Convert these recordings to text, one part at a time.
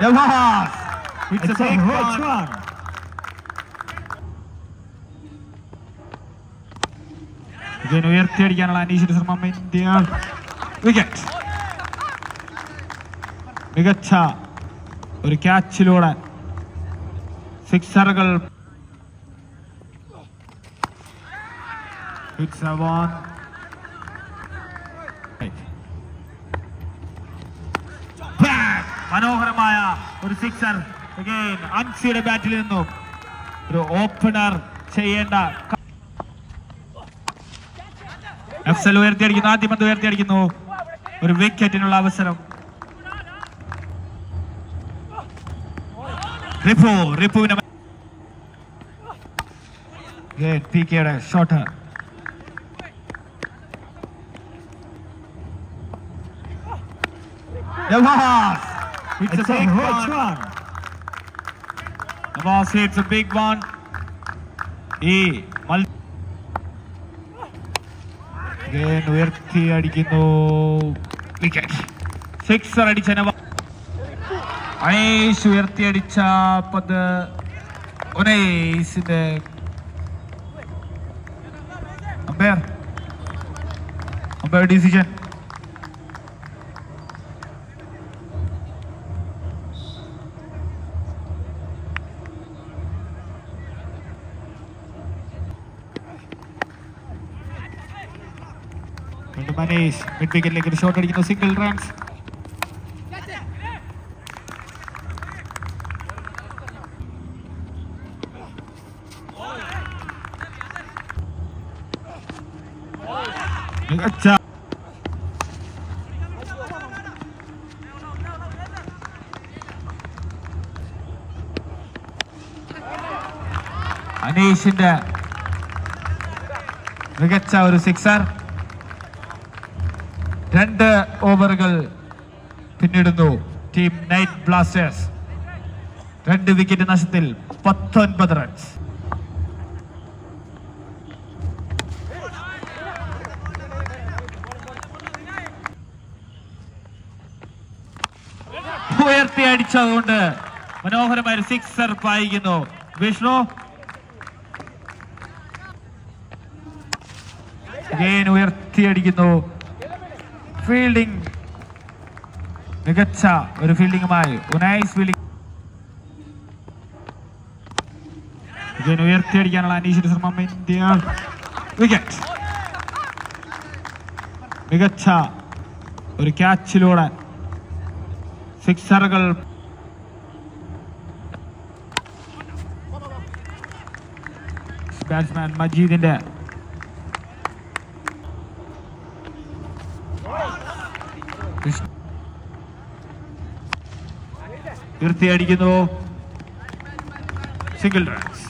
Navas. It's, It's a a one. one. Again ഉയർത്തിയടിക്കാനുള്ള അനീഷിന്റെ ശ്രമം India wicket മികച്ച ഒരു ക്യാച്ചിലൂടെ സിക്സറുകൾ It's a one. മനോഹരമായ ഒരു സിക്സർ. അൻസിയുടെ ബാറ്റിൽ നിന്നും ഒരു ഓപ്പണർ ചെയ്യേണ്ട എഫ് എഫ്സൽ ഉയർത്തിയടിക്കുന്നു ആദ്യം പന്ത് ഉയർത്തിയടിക്കുന്നു. ഒരു വിക്കറ്റിനുള്ള അവസരം. റിപ്പു റിപ്പുവിന്റെ P shot It's, It's a a big rich one. one. Navas hits a big one. ഈ മൽ Again ഉയർത്തി അടിക്കുന്നു വിക്കറ്റ് സിക്സർ അടിച്ച നവ അനേഷ് ഉയർത്തി അടിച്ച പന്ത് ഒനേസിന്റെ umpire umpire decision Manesh mid വിക്കറ്റിലേക്ക് ഒരു ഷോട്ട് അടിക്കുന്നു. സിംഗിൾ റൺസ് മികച്ച. അനീഷിന്റെ മികച്ച ഒരു സിക്സർ രണ്ട് ഓവറുകൾ പിന്നിടുന്നു. Team knight blasters. രണ്ട് വിക്കറ്റ് നഷ്ടത്തിൽ പത്തൊൻപത് റൺസ് ഉയർത്തി അടിച്ചതുകൊണ്ട് മനോഹരമായ സിക്സർ പായിക്കുന്നു. വിഷ്ണു. ഉയർത്തിയടിക്കുന്നു ഫീൽഡിംഗ് മികച്ച ഒരു ഫീൽഡിംഗുമായി ഉനൈസ് ഫീൽഡിംഗ് ഇതിന് ഉയർത്തിയടിക്കാനുള്ള അനീഷിന്റെ ശ്രമം ഇന്ത്യ. വിക്കറ്റ് മികച്ച ഒരു ക്യാച്ചിലൂടെ സിക്സറുകൾ ബാറ്റ്സ്മാൻ മജീദിന്റെ തീർത്തിയടിക്കുന്നു സിംഗിൾ റൺസ്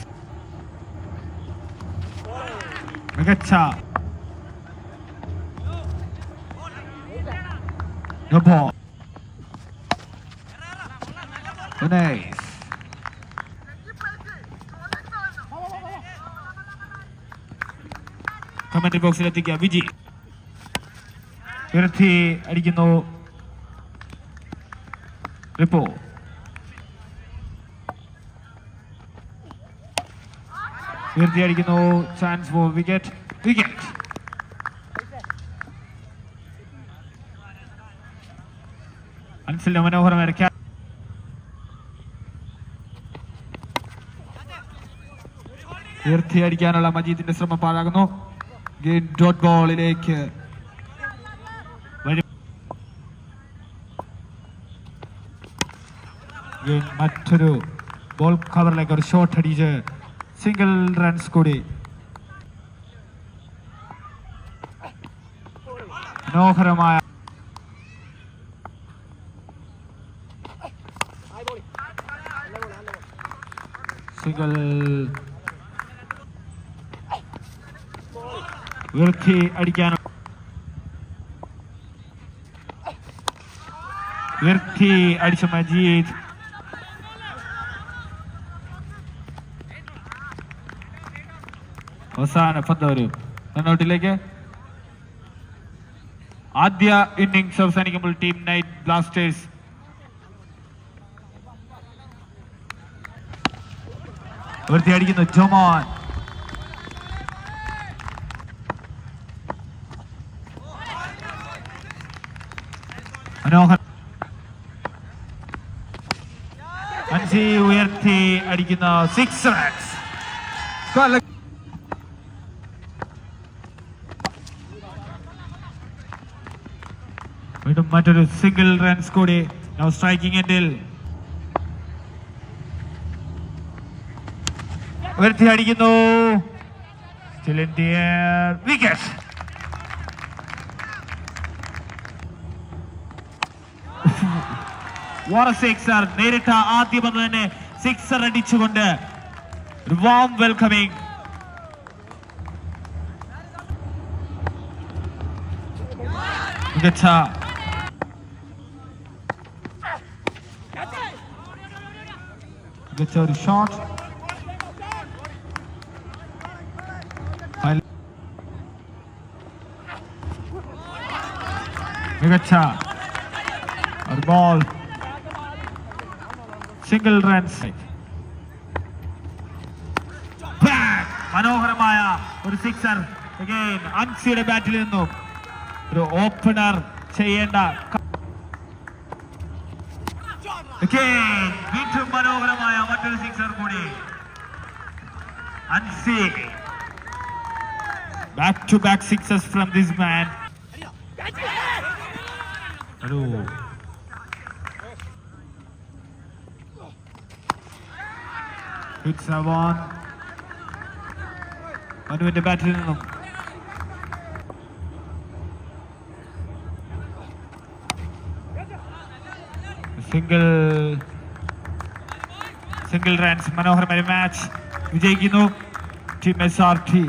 മികച്ച. No ball. Nice. ഉയർത്തി അടിക്കുന്നു. റിപ്പോ. ഉയർത്തി അടിക്കുന്നു. ചാൻസ് ഫോർ വിക്കറ്റ് വിക്കറ്റ് അൻസിലിന്റെ മനോഹരമായ ഉയർത്തി അടിക്കാനുള്ള മജീദിന്റെ ശ്രമം പാഴാകുന്നു. ഗെയിൻ ഡോട്ട് ബോളിലേക്ക് വരും ഗെയിൻ മറ്റൊരു ബോൾ കവറിലേക്ക് ഒരു ഷോട്ട് അടിച്ച് സിംഗിൾ റൺസ് കൂടി. മനോഹരമായ സിംഗിൾ ഉയർത്തി അടിക്കാനും വൃത്തി അടിച്ച മജീദ് അവസാന പന്ത് വരും ആദ്യ ഇന്നിംഗ്സ് അവസാനിക്കുമ്പോൾ ടീം നൈറ്റ് ബ്ലാസ്റ്റേഴ്സ്. വൃത്തിയടിക്കുന്നു ജോമോൻ. മനോഹർ അഞ്ചി ഉയർത്തി അടിക്കുന്ന സിക്സ് റൺസ് വീണ്ടും മറ്റൊരു സിംഗിൾ റൺസ് കൂടി. സ്ട്രൈക്കിംഗ് എൻഡിൽ ഉയർത്തി അടിക്കുന്നു. നേരിട്ട ആദ്യം വന്ന് തന്നെ സിക്സർ അടിച്ചുകൊണ്ട് വാം വെൽക്കമിങ് മികച്ച മികച്ച ഒരു ഷോട്ട് മികച്ച ഒരു ബോൾ സിംഗിൾ റൺസ് മനോഹരമായ ഒരു സിക്സർ അഗൈൻ അൻസിയുടെ ബാറ്റിൽ നിന്നും. ഒരു ഓപ്പണർ ചെയ്യേണ്ട വീണ്ടും മനോഹരമായ മറ്റൊരു സിക്സർ കൂടി Ansi back to back sixes from this man ഒരു ഹിറ്റ്സ് അവോൺ മനുവിന്റെ ബാറ്റിൽ നിന്നും സിംഗിൾ സിംഗിൾ റൺസ് മനോഹരമായ മാച്ച് വിജയിക്കുന്നു ടീം എസ് ആർ ടി